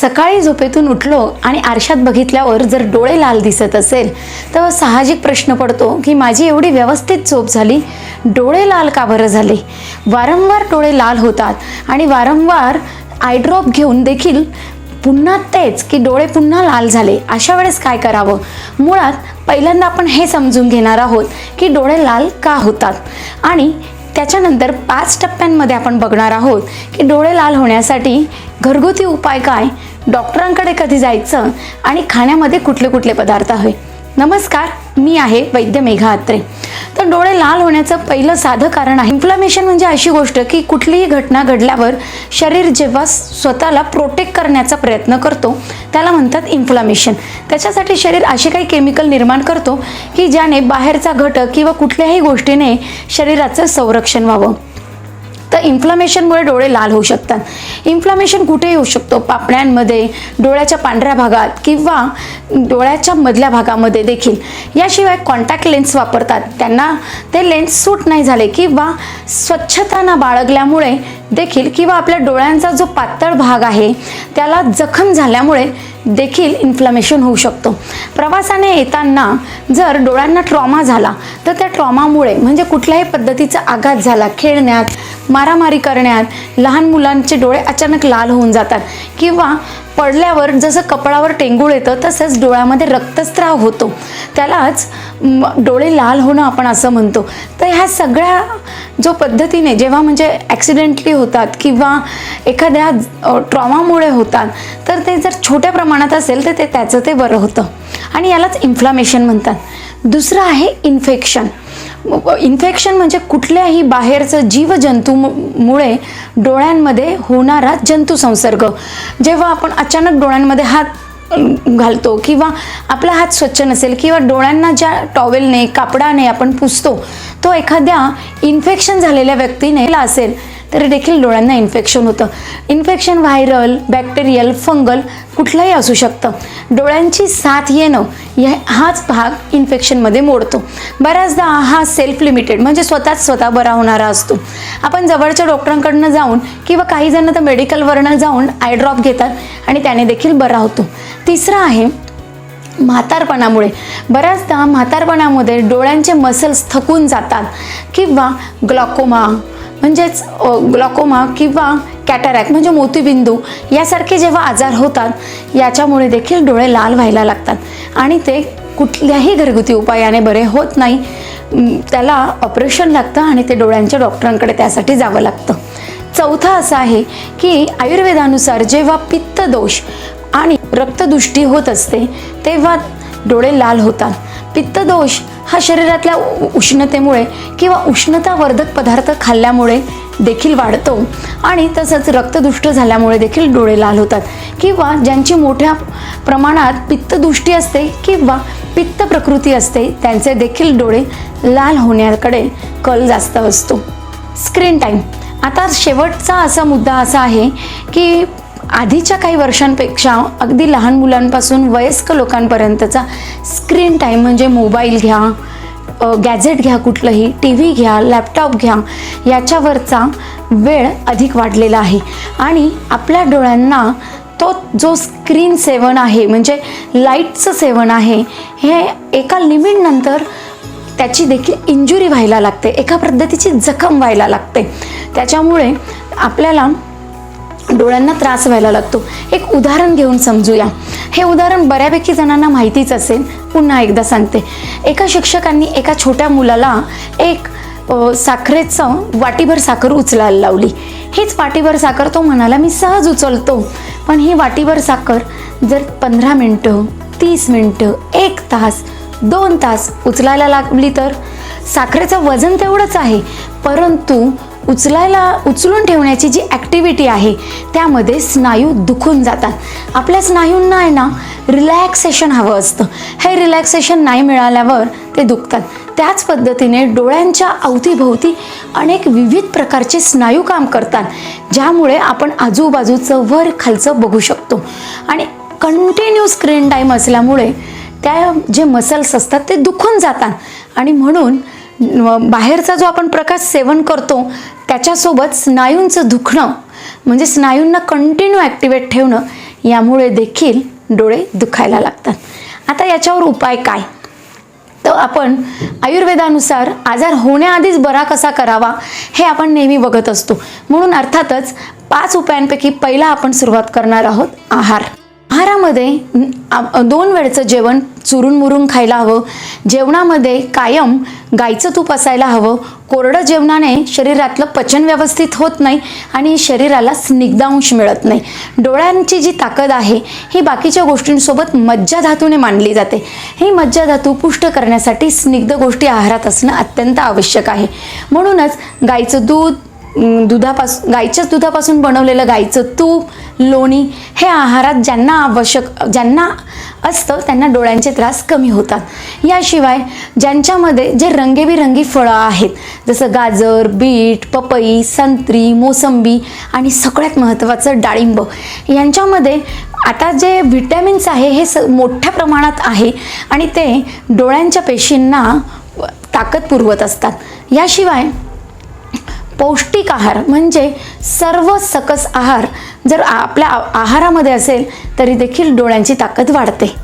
सकाळी झोपेतून उठलो आणि आरशात बघितल्यावर जर डोळे लाल दिसत असेल तर साहजिक प्रश्न पडतो की माझी एवढी व्यवस्थित झोप झाली? डोळे लाल का बरं झाले? वारंवार डोळे लाल होतात आणि वारंवार आयड्रॉप घेऊन देखील पुन्हा तेच की डोळे पुन्हा लाल झाले. अशा वेळेस काय करावं? मुळात पहिल्यांदा आपण हे समजून घेणार आहोत की डोळे लाल का होतात. आणि त्याच्यानंतर पाच टप्प्यांमध्ये आपण बघणार आहोत की डोळे लाल होण्यासाठी घरगुती उपाय काय? डॉक्टरांकडे कधी जायचं आणि खाण्यामध्ये कुठले कुठले पदार्थ हवे? नमस्कार मी आहे वैद्य मेघा अत्रे. तर डोळे लाल होण्याचं पहिलं साधं कारण आहे इन्फ्लमेशन म्हणजे अशी गोष्ट की कुठलीही घटना घडल्यावर शरीर जेव्हा स्वतःला प्रोटेक्ट करण्याचा प्रयत्न करतो त्याला म्हणतात इन्फ्लामेशन. त्याच्यासाठी शरीर असे काही केमिकल निर्माण करतो की ज्याने बाहेरचा घटक किंवा कुठल्याही गोष्टीने शरीराचं संरक्षण व्हावं. तर इन्फ्लमेशनमुळे डोळे लाल होऊ शकतात. इन्फ्लमेशन कुठे येऊ शकतो. पापण्यांमध्ये डोळ्याच्या पांढऱ्या भागात किंवा डोळ्याच्या मधल्या भागामध्ये देखील. याशिवाय कॉन्टॅक्ट लेन्स वापरतात. त्यांना ते लेन्स सूट नाही झाले किंवा स्वच्छता ना बाळगल्यामुळे देखील किंवा आपल्या डोळ्यांचा जो पातळ भाग आहे त्याला जखम झाल्यामुळे देखील इन्फ्लमेशन होऊ शकतो. प्रवासाने येताना जर डोळ्यांना ट्रॉमा झाला तर त्या ट्रॉमामुळे म्हणजे कुठल्याही पद्धतीचा आघात झाला खेळण्यात मारामारी करण्यात लहान मुलांचे डोळे अचानक लाल होऊन जातात किंवा पडल्यावर जसं कपाळावर टेंगूळ येतं तसंच डोळ्यामध्ये रक्तस्त्राव होतो. त्यालाच डोळे लाल होणं आपण असं म्हणतो. तर ह्या सगळ्या जो पद्धतीने जेव्हा म्हणजे ॲक्सिडेंटली होतात किंवा एखाद्या ट्रॉमामुळे होतात तर ते जर छोट्या प्रमाणात असेल तर ते त्याचं ते बरं होतं. आणि यालाच इन्फ्लामेशन म्हणतात. दुसरं आहे इन्फेक्शन इन्फेक्शन म्हणजे कुठल्याही बाहेरचं जीवजंतूमुळे डोळ्यांमध्ये होणारा जंतुसंसर्ग. जेव्हा आपण अचानक डोळ्यांमध्ये हात घालतो किंवा आपला हात स्वच्छ नसेल किंवा डोळ्यांना ज्या टॉवेलने कापडाने आपण पुसतो तो एखाद्या इन्फेक्शन झालेल्या व्यक्तीने असेल तरी देखील डोळ्यांना इन्फेक्शन होतं. इन्फेक्शन व्हायरल बॅक्टेरियल फंगल कुठलाही असू शकतं. डोळ्यांची साथ येणं या हाच भाग इन्फेक्शनमध्ये मोडतो. बऱ्याचदा हा सेल्फ लिमिटेड म्हणजे स्वतःच स्वतः बरा होणारा असतो. आपण जवळच्या डॉक्टरांकडनं जाऊन किंवा काही जण तर मेडिकलवरनं जाऊन आय ड्रॉप घेतात आणि त्याने देखील बरा होतो. तिसरं आहे म्हातारपणामुळे. बऱ्याचदा म्हातारपणामध्ये डोळ्यांचे मसल्स थकून जातात किंवा ग्लॉकोमा म्हणजेच ग्लॉकोमा किंवा कॅटरॅक म्हणजे मोतीबिंदू यासारखे जेव्हा आजार होतात याच्यामुळे देखील डोळे लाल व्हायला लागतात. आणि ते कुठल्याही घरगुती उपायाने बरे होत नाही. त्याला ऑपरेशन लागतं आणि ते डोळ्यांच्या डॉक्टरांकडे त्यासाठी जावं लागतं. चौथा असा आहे की आयुर्वेदानुसार जेव्हा पित्त दोष आणि रक्तदुष्टी होत असते तेव्हा डोळे लाल होतात. पित्तदोष हा शरीरातल्या उ- उष्णतेमुळे किंवा उष्णतावर्धक पदार्थ खाल्ल्यामुळे देखील वाढतो आणि तसंच रक्तदुष्ट झाल्यामुळे देखील डोळे लाल होतात. किंवा ज्यांची मोठ्या प्रमाणात पित्तदुष्टी असते किंवा पित्त प्रकृती असते त्यांचे देखील डोळे लाल होण्याकडे कल जास्त असतो. स्क्रीन टाईम आता शेवटचा असा मुद्दा असा आहे की आधीच्या काही वर्षांपेक्षा अगदी लहान मुलांपासून वयस्क लोकांपर्यंतचा स्क्रीन टाईम म्हणजे मोबाईल घ्या गॅझेट घ्या कुठलंही टी व्ही घ्या लॅपटॉप घ्या याच्यावरचा वेळ अधिक वाढलेला आहे. आणि आपल्या डोळ्यांना तो जो स्क्रीन सेवन आहे म्हणजे लाईटचं सेवन आहे हे एका लिमिटनंतर त्याची देखील इंजुरी व्हायला लागते. एका पद्धतीची जखम व्हायला लागते. त्याच्यामुळे आपल्याला डोळ्यांना त्रास व्हायला लागतो. एक उदाहरण घेऊन समजूया. हे उदाहरण बऱ्यापैकी जणांना माहितीच असेल. पुन्हा एकदा सांगते. एका शिक्षकांनी एका छोट्या मुलाला एक साखरेचं वाटीभर साखर उचलायला लावली. हीच वाटीभर साखर तो म्हणाला मी सहज उचलतो. पण ही वाटीभर साखर जर पंधरा मिनटं तीस मिनटं एक तास दोन तास उचलायला लागली तर साखरेचं वजन तेवढंच आहे. परंतु उचलायला उचलून ठेवण्याची जी ॲक्टिव्हिटी आहे त्यामध्ये स्नायू दुखून जातात. आपल्या स्नायूंना आहे ना रिलॅक्सेशन हवं असतं. हे रिलॅक्सेशन नाही मिळाल्यावर ते दुखतात. त्याच पद्धतीने डोळ्यांच्या अवतीभोवती अनेक विविध प्रकारचे स्नायू काम करतात ज्यामुळे आपण आजूबाजूचं वर खालचं बघू शकतो. आणि कंटिन्यू स्क्रीन टाईम असल्यामुळे त्या जे मसल्स असतात ते दुखून जातात. आणि म्हणून बाहेरचा जो आपण प्रकाश सेवन करतो त्याच्यासोबत स्नायूंचं दुखणं म्हणजे स्नायूंना कंटिन्यू ॲक्टिवेट ठेवणं यामुळे देखील डोळे दुखायला लागतात. आता याच्यावर उपाय काय? तर आपण आयुर्वेदानुसार आजार होण्याआधीच बरा कसा करावा हे आपण नेहमी बघत असतो. म्हणून अर्थातच पाच उपायांपैकी पहिला आपण सुरुवात करणार आहोत आहार. आहारामध्ये दोन वेळचं जेवण चुरून मुरून खायला हवं. जेवणामध्ये कायम गाईचं तूप असायला हवं. कोरडं जेवणाने शरीरातलं पचन व्यवस्थित होत नाही आणि शरीराला स्निग्धांश मिळत नाही. डोळ्यांची जी ताकद आहे ही बाकीच्या गोष्टींसोबत मज्जा धातूने मानली जाते. ही मज्जा धातू पुष्ट करण्यासाठी स्निग्ध गोष्टी आहारात असणं अत्यंत आवश्यक आहे. म्हणूनच गाईचं दूध दुधापासून गाईच्याच दुधापासून बनवलेलं गाईचं तूप लोणी हे आहारात ज्यांना आवश्यक ज्यांना असतं त्यांना डोळ्यांचे त्रास कमी होतात. याशिवाय ज्यांच्यामध्ये जे रंगेबिरंगी फळं आहेत जसं गाजर बीट पपई संत्री मोसंबी आणि सगळ्यात महत्त्वाचं डाळिंब यांच्यामध्ये आता जे व्हिटॅमिन्स आहे हे स मोठ्या प्रमाणात आहे आणि ते डोळ्यांच्या पेशींना ताकद पुरवत असतात. याशिवाय पौष्टिक आहार म्हणजे सर्व सकस आहार जर आपल्या आहारामध्ये असेल तरी देखील डोळ्यांची ताकद वाढते.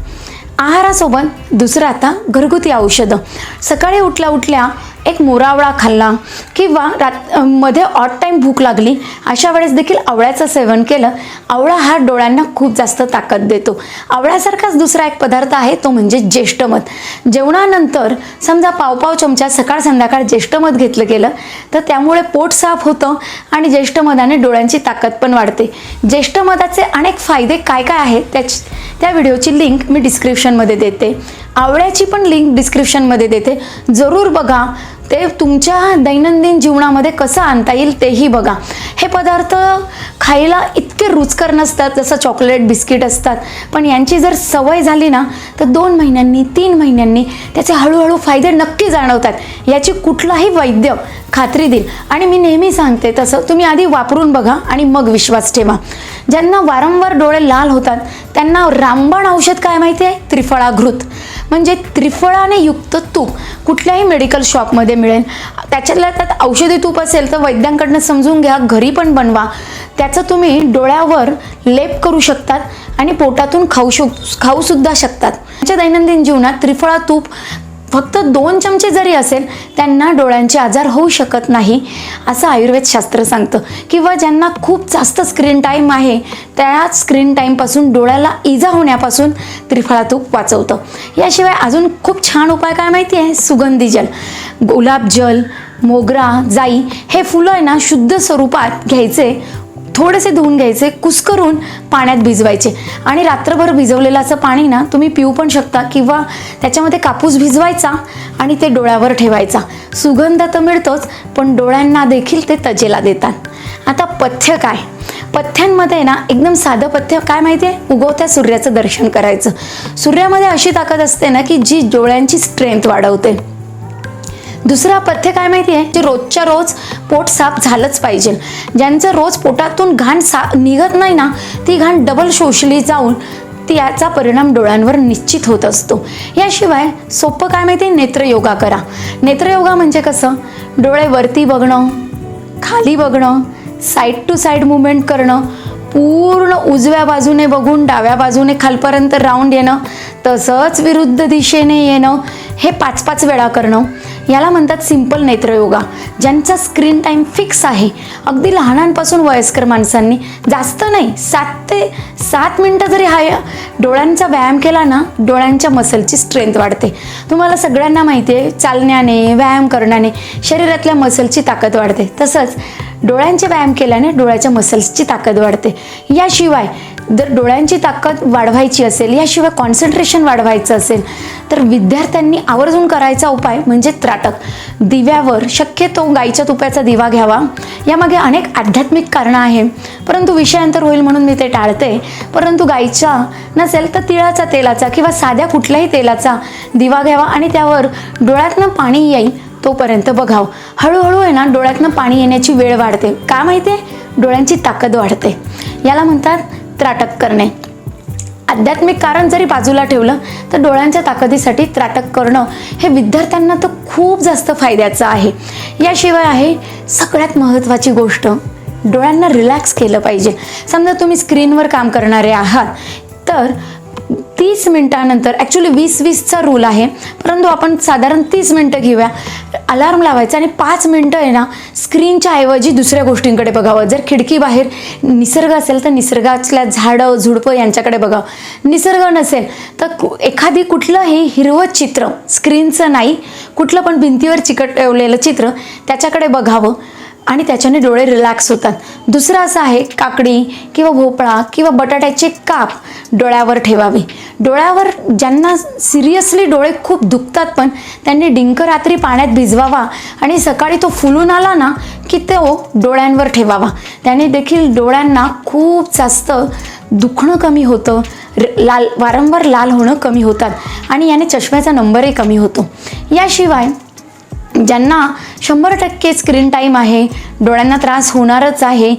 आहारासोबत दुसरं आता घरगुती औषधं. सकाळी उठल्या उठल्या एक मोरावळा खाल्ला किंवा रात मध्ये ऑट टाईम भूक लागली अशा वेळेस देखील आवळ्याचं सेवन केलं. आवळा हा डोळ्यांना खूप जास्त ताकद देतो. आवळ्यासारखाच दुसरा एक पदार्थ आहे तो म्हणजे ज्येष्ठमध जेवणानंतर समजा पावपाव चमचा सकाळ संध्याकाळ ज्येष्ठमध घेतलं गेलं तर त्यामुळे पोट साफ होतं आणि ज्येष्ठमधाने डोळ्यांची ताकद पण वाढते. ज्येष्ठमधाचे अनेक फायदे काय काय आहेत त्याची त्या व्हिडिओची लिंक मी डिस्क्रिप्शनमध्ये देते. आवळ्याची पण लिंक डिस्क्रिप्शनमध्ये देते. जरूर बघा. ते तुमच्या दैनंदिन जीवनामध्ये कसं आणता येईल तेही बघा. हे पदार्थ खायला इतके रुचकर नसतात जसं चॉकलेट बिस्किट असतात. पण यांची जर सवय झाली ना तर दोन महिन्यांनी तीन महिन्यांनी त्याचे हळूहळू फायदे नक्की जाणवतात. याची कुठलाही वैद्य खात्री देईल. आणि मी नेहमी सांगते तसं तुम्ही आधी वापरून बघा आणि मग विश्वास ठेवा. ज्यांना वारंवार डोळे लाल होतात त्यांना रामबाण औषध काय माहिती आहे? त्रिफळाघृत. म्हणजे त्रिफळाने युक्त तूप कुठल्याही मेडिकल शॉपमध्ये मिळेल. त्याच्यातल्या त्यात औषधी तूप असेल तर वैद्यांकडनं समजून घ्या घरी पण बनवा. त्याचं तुम्ही डोळ्यावर लेप करू शकतात आणि पोटातून खाऊ शक खाऊसुद्धा शकतात. त्यांच्या दैनंदिन जीवनात त्रिफळा तूप फक्त दोन चमचे जरी असेल त्यांना डोळ्यांचे आजार होऊ शकत नाही असं आयुर्वेद शास्त्र सांगतं. किंवा ज्यांना खूप जास्त स्क्रीन टाईम आहे त्या स्क्रीन टाईमपासून डोळ्याला इजा होण्यापासून त्रिफळा तूप वाचवतं. याशिवाय अजून खूप छान उपाय काय माहिती आहे? सुगंधी जल. गुलाबजल मोगरा जाई हे फुलं आहे ना शुद्ध स्वरूपात घ्यायचे. थोडेसे धुवून घ्यायचे कुस्करून पाण्यात भिजवायचे. आणि रात्रभर भिजवलेलं असं पाणी ना तुम्ही पिऊ पण शकता किंवा त्याच्यामध्ये कापूस भिजवायचा आणि ते डोळ्यावर ठेवायचा. सुगंध तर मिळतोच पण डोळ्यांना देखील ते तजेला देतात. आता पथ्य काय? पथ्यांमध्ये ना एकदम साधं पथ्य काय माहिती आहे उगवत्या सूर्याचं दर्शन करायचं. सूर्यामध्ये अशी ताकद असते ना की जी डोळ्यांची स्ट्रेंथ वाढवते. दुसरा पथ्य काय माहिती आहे जे रोजच्या रोज पोट साफ झालंच पाहिजे. ज्यांचं रोज पोटातून घाण सा निघत नाही ना ती घाण डबल शोषली जाऊन ती याचा परिणाम डोळ्यांवर निश्चित होत असतो. याशिवाय सोपं काय माहिती? नेत्रयोगा करा. नेत्रयोगा म्हणजे कसं? डोळे वरती बघणं खाली बघणं साईड टू साईड मुवमेंट करणं पूर्ण उजव्या बाजूने बघून डाव्या बाजूने खालपर्यंत राऊंड येणं तसंच विरुद्ध दिशेने येणं हे पाच पाच वेळा करणं. याला म्हणतात सिंपल नेत्रयोगा ज्यांचा स्क्रीन टाईम फिक्स आहे. अगदी लहानांपासून वयस्कर माणसांनी जास्त नाही सात ते सात मिनटं जरी हाय डोळ्यांचा व्यायाम केला ना डोळ्यांच्या मसलची स्ट्रेंथ वाढते. तुम्हाला सगळ्यांना माहिती आहे चालण्याने व्यायाम करण्याने शरीरातल्या मसलची ताकद वाढते. तसंच डोळ्यांचे व्यायाम केल्याने डोळ्याच्या मसल्सची ताकद वाढते. याशिवाय जर डोळ्यांची ताकद वाढवायची असेल याशिवाय कॉन्सन्ट्रेशन वाढवायचं असेल तर विद्यार्थ्यांनी आवर्जून करायचा उपाय म्हणजे त्राटक. दिव्यावर शक्यतो गाईच्या तुप्याचा दिवा घ्यावा. यामागे अनेक आध्यात्मिक कारणं आहे. परंतु विषयांतर होईल म्हणून मी ते टाळते. परंतु गाईच्या नसेल तर तिळाचा तेलाचा किंवा साध्या कुठल्याही तेलाचा दिवा घ्यावा आणि त्यावर डोळ्यातनं पाणी येईल. तोपर्यंत बघावं. हळूहळू आहे ना डोळ्यातनं पाणी येण्याची वेळ वाढते. का माहिती आहे? डोळ्यांची ताकद वाढते. याला म्हणतात त्राटक करणे. आध्यात्मिक कारण जरी बाजूला ठेवलं तर डोळ्यांच्या ताकदीसाठी त्राटक करणं हे विद्यार्थ्यांना तर खूप जास्त फायद्याचं आहे. याशिवाय आहे सगळ्यात महत्त्वाची गोष्ट डोळ्यांना रिलॅक्स केलं पाहिजे. समजा तुम्ही स्क्रीनवर काम करणारे आहात तर तीस मिनटानंतर ॲक्च्युली वीस वीसचा रूल आहे. परंतु आपण साधारण तीस मिनटं घेऊया. अलार्म लावायचा आणि पाच मिनटं आहे ना स्क्रीनच्या ऐवजी दुसऱ्या गोष्टींकडे बघावं. जर खिडकी बाहेर निसर्ग असेल तर निसर्गातल्या झाडं झुडपं यांच्याकडे बघावं. निसर्ग नसेल तर कु- एखादी कुठलंही हिरवं चित्र स्क्रीनचं नाही कुठलं पण भिंतीवर चिकट ठेवलेलं चित्र त्याच्याकडे बघावं. आणि त्याच्याने डोळे रिलॅक्स होतात. दुसरं असं आहे काकडी किंवा भोपळा किंवा बटाट्याचे काप डोळ्यावर ठेवावे. डोळ्यावर ज्यांना सिरियसली डोळे खूप दुखतात पण त्यांनी डिंक रात्री पाण्यात भिजवावा आणि सकाळी तो फुलून आला ना की तो डोळ्यांवर ठेवावा. त्याने देखील डोळ्यांना खूप जास्त दुखणं कमी होतं र- लाल वारंवार लाल होणं कमी होतात आणि याने चष्म्याचा नंबरही कमी होतो. याशिवाय ज्यांना शंभर टक्के स्क्रीन टाईम आहे डोळ्यांना त्रास होणारच आहे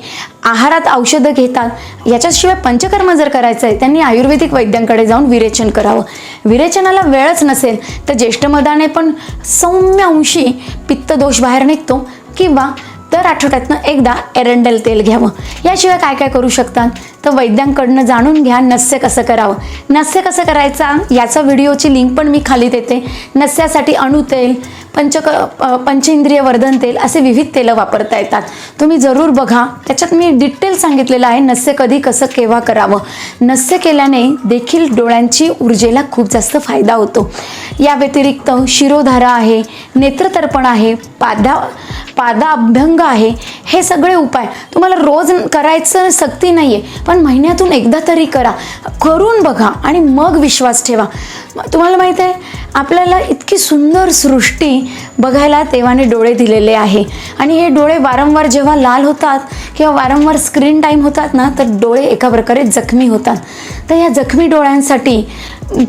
आहारात औषधं घेतात याच्याशिवाय पंचकर्म जर करायचं आहे त्यांनी आयुर्वेदिक वैद्यांकडे जाऊन विरेचन करावं. विरेचनाला वेळच नसेल तर ज्येष्ठ मदाने पण सौम्य अंशी पित्त दोष बाहेर निघतो किंवा दर आठवड्यातनं एकदा एरंडेल तेल घ्यावं. याशिवाय काय काय करू शकतात? तर वैद्यांकडनं जाणून घ्या नस्य कसं करावं. नस्य कसं करायचा? याचा व्हिडिओची लिंक पण मी खाली देते. नस्यासाठी अणुतेल पंचक पंचेंद्रिय वर्धन तेल असे विविध तेलं वापरता येतात. तुम्ही जरूर बघा. त्याच्यात मी डिटेल सांगितलेलं आहे नस्य कधी कसं केव्हा करावं. नस्य केल्याने देखील डोळ्यांची ऊर्जेला खूप जास्त फायदा होतो. या व्यतिरिक्त शिरोधारा आहे नेत्रतर्पण आहे पादा पादाभ्यंग आहे. हे सगळे उपाय. तुम्हाला रोज करायचं सक्ती नाही आहे पण महिन्यातून एकदा तरी करा. करून बघा आणि मग विश्वास ठेवा. तुम्हाला माहीत आहे आपल्याला इतकी सुंदर सृष्टी बघायला देवाने डोळे दिलेले आहे. आणि हे डोळे वारंवार जेव्हा लाल होतात किंवा वारंवार स्क्रीन टाईम होतात ना तर डोळे एका प्रकारे जखमी होतात. तर या जखमी डोळ्यांसाठी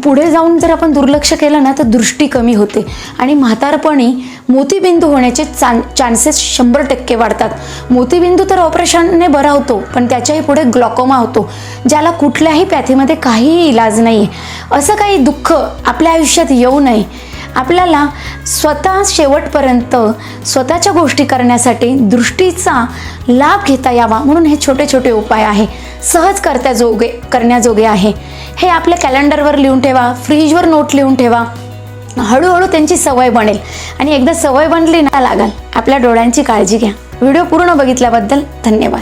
पुढे जाऊन जर आपण दुर्लक्ष केलं ना तर दृष्टी कमी होते. आणि म्हातारपणी मोतीबिंदू होण्याचे चान चान्सेस शंभर टक्के वाढतात. मोतीबिंदू तर ऑपरेशनने बरा होतो पण त्याच्याही पुढे ग्लॉकोमा होतो ज्याला कुठल्याही पॅथीमध्ये काहीही इलाज नाही आहे असं काही दुःख आपल्या आयुष्यात येऊ नये. आपल्याला स्वतः शेवटपर्यंत स्वतःच्या गोष्टी करण्यासाठी दृष्टीचा लाभ घेता यावा म्हणून हे छोटे छोटे उपाय आहे. सहज करत्याजोगे करण्याजोगे आहे. हे आपल्या कॅलेंडरवर लिहून ठेवा फ्रीजवर नोट लिहून ठेवा. हळूहळू त्यांची सवय बनेल आणि एकदा सवय बनली ना लागाल आपल्या डोळ्यांची काळजी घ्या. व्हिडिओ पूर्ण बघितल्याबद्दल धन्यवाद.